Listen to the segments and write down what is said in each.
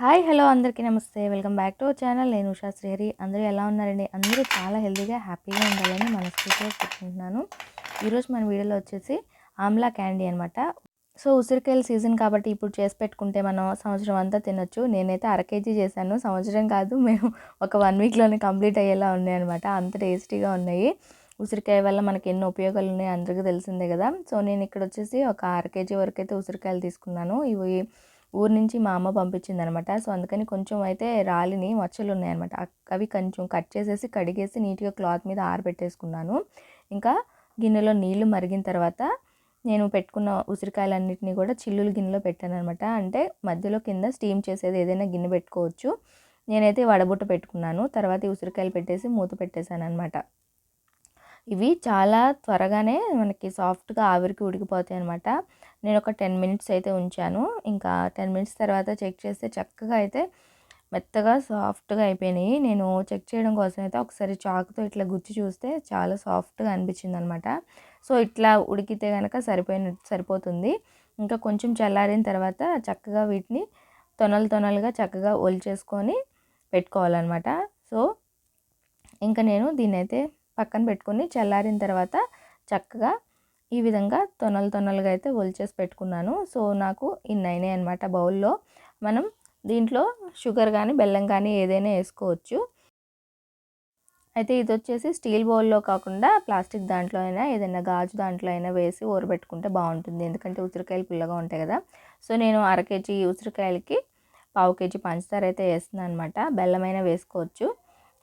Hi hello అందరికీ నమస్తే. Welcome back to our channel. నేను ఉషా శ్రీహరి. అందరూ ఎలా ఉన్నారండి? అందరూ చాలా హెల్తీగా హ్యాపీగా ఉండాలని మనస్ఫూర్తిగా కోరుకుంటున్నాను. ఈరోజు మన వీడియోలో వచ్చేసి ఆమ్లా క్యాండీ అనమాట సో ఉసిరికాయల సీజన్ కాబట్టి ఇప్పుడు చేసి పెట్టుకుంటే మనం సంవత్సరం అంతా తినొచ్చు. నేనైతే అర కేజీ చేశాను. సంవత్సరం కాదు మేము ఒక వన్ వీక్లోనే కంప్లీట్ అయ్యేలా ఉన్నాయి అనమాట అంత టేస్టీగా ఉన్నాయి. ఉసిరికాయ వల్ల మనకి ఎన్నో ఉపయోగాలు ఉన్నాయి అందరికీ తెలిసిందే కదా. సో నేను ఇక్కడ వచ్చేసి ఒక అర కేజీ వరకు అయితే ఉసిరికాయలు తీసుకున్నాను. ఇవి ఊరు నుంచి మా అమ్మ పంపించింది అనమాట సో అందుకని కొంచెం అయితే రాలిని మచ్చలు ఉన్నాయన్నమాట అవి కొంచెం కట్ చేసేసి కడిగేసి నీట్గా క్లాత్ మీద ఆరబెట్టేసుకున్నాను. ఇంకా గిన్నెలో నీళ్ళు మరిగిన తర్వాత నేను పెట్టుకున్న ఉసిరికాయలన్నింటినీ కూడా చిల్లులు గిన్నెలో పెట్టాను అనమాట అంటే మధ్యలో కింద స్టీమ్ చేసేది ఏదైనా గిన్నె పెట్టుకోవచ్చు. నేనైతే వడబుట్ట పెట్టుకున్నాను. తర్వాత ఉసిరికాయలు పెట్టేసి మూత పెట్టేశాను అనమాట ఇవి చాలా త్వరగానే మనకి సాఫ్ట్గా ఆవిరికి ఉడికిపోతాయి అనమాట నేను ఒక టెన్ మినిట్స్ అయితే ఉంచాను. ఇంకా టెన్ మినిట్స్ తర్వాత చెక్ చేస్తే చక్కగా అయితే మెత్తగా సాఫ్ట్గా అయిపోయినాయి. నేను చెక్ చేయడం కోసం అయితే ఒకసారి చాకుతో ఇట్లా గుచ్చి చూస్తే చాలా సాఫ్ట్గా అనిపించింది అనమాట సో ఇట్లా ఉడికితే కనుక సరిపోయిన సరిపోతుంది. ఇంకా కొంచెం చల్లారిన తర్వాత చక్కగా వీటిని తొనలు తొనలుగా చక్కగా ఒలిచేసుకొని పెట్టుకోవాలన్నమాట సో ఇంకా నేను దీన్ని అయితే పక్కన పెట్టుకొని చల్లారిన తర్వాత చక్కగా ఈ విధంగా తొనలు తొనలుగా అయితే ఒలిచేసి పెట్టుకున్నాను. సో నాకు ఇన్ని అయినాయి అనమాట బౌల్లో. మనం దీంట్లో షుగర్ కానీ బెల్లం కానీ ఏదైనా వేసుకోవచ్చు. అయితే ఇది వచ్చేసి స్టీల్ బౌల్లో కాకుండా ప్లాస్టిక్ దాంట్లో అయినా ఏదైనా గాజు దాంట్లో అయినా వేసి ఊరబెట్టుకుంటే బాగుంటుంది. ఎందుకంటే ఉసిరికాయలు పుల్లగా ఉంటాయి కదా. సో నేను అర కేజీ ఉసిరికాయలకి పావు కేజీ పంచదార అయితే వేస్తున్నాను అనమాట బెల్లమైనా వేసుకోవచ్చు.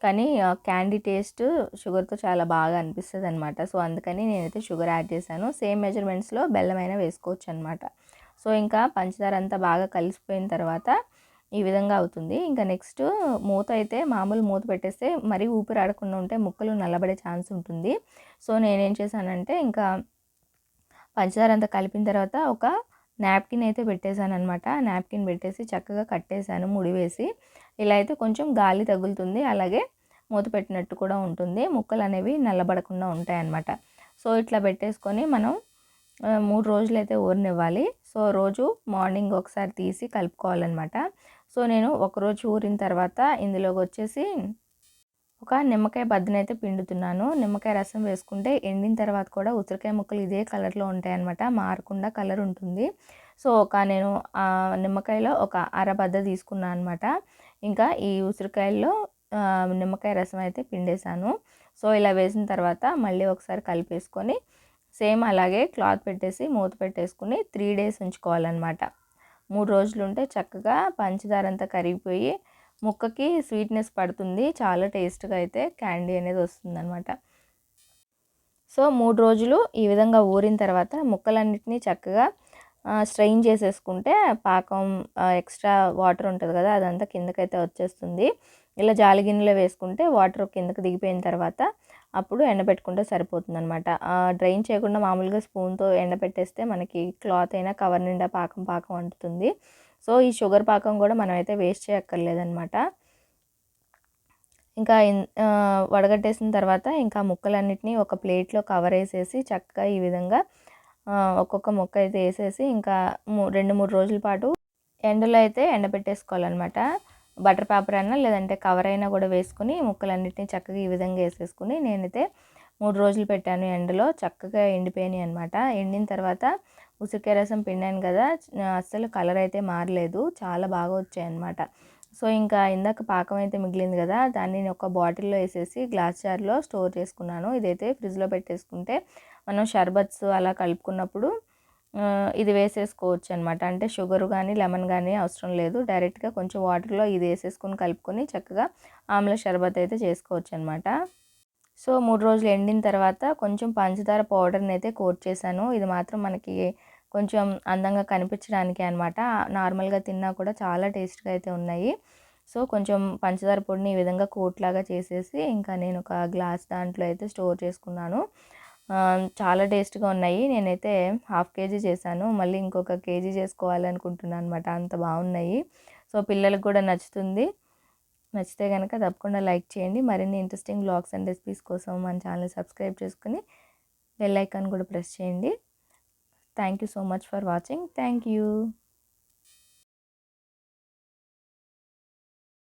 కానీ క్యాండీ టేస్ట్ షుగర్తో చాలా బాగా అనిపిస్తుంది అనమాట సో అందుకని నేనైతే షుగర్ యాడ్ చేశాను. సేమ్ మెజర్మెంట్స్లో బెల్లం అయినా వేసుకోవచ్చు అనమాట సో ఇంకా పంచదార అంతా బాగా కలిసిపోయిన తర్వాత ఈ విధంగా అవుతుంది. ఇంకా నెక్స్ట్ మూత అయితే మామూలు మూత పెట్టేస్తే మరీ ఊపిరి ఆడకుండా ఉంటే ముక్కలు నల్లబడే ఛాన్స్ ఉంటుంది. సో నేనేం చేశానంటే ఇంకా పంచదార అంతా కలిపిన తర్వాత ఒక నాప్కిన్ అయితే పెట్టేశాను అనమాట నాప్కిన్ పెట్టేసి చక్కగా కట్టేశాను ముడి వేసి ఇలా అయితే కొంచెం గాలి తగులుతుంది. అలాగే మూత పెట్టినట్టు కూడా ఉంటుంది. ముక్కలు అనేవి నల్లబడకుండా ఉంటాయన్నమాట. సో ఇట్లా పెట్టేసుకొని మనం మూడు రోజులు అయితే ఊరనివ్వాలి. సో రోజు మార్నింగ్ ఒకసారి తీసి కలుపుకోవాలన్నమాట. సో నేను ఒకరోజు ఊరిన తర్వాత ఇందులోకి వచ్చేసి ఒక నిమ్మకాయ బద్దనైతే పిండుతున్నాను. నిమ్మకాయ రసం వేసుకుంటే ఎండిన తర్వాత కూడా ఉసిరికాయ ముక్కలు ఇదే కలర్లో ఉంటాయి అనమాట మారకుండా కలర్ ఉంటుంది. సో ఒక నేను నిమ్మకాయలో ఒక అరబద్ద తీసుకున్నాను అనమాట ఇంకా ఈ ఉసిరికాయల్లో నిమ్మకాయ రసం అయితే పిండేశాను. సో ఇలా వేసిన తర్వాత మళ్ళీ ఒకసారి కలిపేసుకొని సేమ్ అలాగే క్లాత్ పెట్టేసి మూత పెట్టేసుకుని త్రీ డేస్ ఉంచుకోవాలన్నమాట. మూడు రోజులు ఉంటే చక్కగా పంచదార అంతా కరిగిపోయి ముక్కకి స్వీట్నెస్ పడుతుంది. చాలా టేస్ట్గా అయితే క్యాండీ అనేది వస్తుందన్నమాట. సో మూడు రోజులు ఈ విధంగా ఊరిన తర్వాత ముక్కలన్నిటినీ చక్కగా స్ట్రెయిన్ చేసేసుకుంటే పాకం ఎక్స్ట్రా వాటర్ ఉంటుంది కదా అదంతా కిందకైతే వచ్చేస్తుంది. ఇలా జాలి గిన్నెలో వేసుకుంటే వాటర్ కిందకి దిగిపోయిన తర్వాత అప్పుడు ఎండబెట్టుకుంటే సరిపోతుంది అనమాట డ్రైన్ చేయకుండా మామూలుగా స్పూన్తో ఎండబెట్టేస్తే మనకి క్లాత్ అయినా కవర్ నిండా పాకం పాకం అంటుతుంది. సో ఈ షుగర్ పాకం కూడా మనం అయితే వేస్ట్ చేయక్కర్లేదనమాట ఇంకా వడగట్టేసిన తర్వాత ఇంకా ముక్కలన్నిటినీ ఒక ప్లేట్లో కవర్ వేసేసి చక్కగా ఈ విధంగా ఒక్కొక్క ముక్క అయితే వేసేసి ఇంకా రెండు మూడు రోజుల పాటు ఎండలో అయితే ఎండబెట్టేసుకోవాలన్నమాట. బటర్ పేపర్ అయినా లేదంటే కవర్ అయినా కూడా వేసుకుని ముక్కలన్నిటిని చక్కగా ఈ విధంగా వేసేసుకుని నేనైతే మూడు రోజులు పెట్టాను ఎండలో చక్కగా ఎండిపోయినాయి అనమాట ఎండిన తర్వాత ఉసిరికాయ రసం పిండాను కదా అస్సలు కలర్ అయితే మారలేదు చాలా బాగా వచ్చాయి అనమాట సో ఇంకా ఇందాక పాకం అయితే మిగిలింది కదా దాన్ని ఒక బాటిల్లో వేసేసి గ్లాస్ జార్లో స్టోర్ చేసుకున్నాను. ఇదైతే ఫ్రిడ్జ్లో పెట్టేసుకుంటే మనం షర్బత్స్ అలా కలుపుకున్నప్పుడు ఇది వేసేసుకోవచ్చు అనమాట అంటే షుగర్ కానీ లెమన్ కానీ అవసరం లేదు. డైరెక్ట్గా కొంచెం వాటర్లో ఇది వేసేసుకొని కలుపుకొని చక్కగా ఆమ్ల షర్బత్ అయితే చేసుకోవచ్చు అనమాట సో మూడు రోజులు ఎండిన తర్వాత కొంచెం పంచదార పౌడర్ని అయితే కోట్ చేశాను. ఇది మాత్రం మనకి కొంచెం అందంగా కనిపించడానికి అనమాట నార్మల్గా తిన్నా కూడా చాలా టేస్ట్గా అయితే ఉన్నాయి. సో కొంచెం పంచదార పొడిని ఈ విధంగా కోట్ లాగా చేసేసి ఇంకా నేను ఒక గ్లాస్ దాంట్లో అయితే స్టోర్ చేసుకున్నాను. చాలా టేస్ట్గా ఉన్నాయి. నేనైతే హాఫ్ కేజీ చేశాను. మళ్ళీ ఇంకొక కేజీ చేసుకోవాలనుకుంటున్నాను అనమాట అంత బాగున్నాయి. సో పిల్లలకు కూడా నచ్చుతుంది. నచ్చితే కనుక తప్పకుండా లైక్ చేయండి. మరిన్ని ఇంట్రెస్టింగ్ బ్లాగ్స్ అండ్ రెసిపీస్ కోసం మన ఛానల్ సబ్స్క్రైబ్ చేసుకుని బెల్ ఐకాన్ కూడా ప్రెస్ చేయండి. Thank you so much for watching. Thank you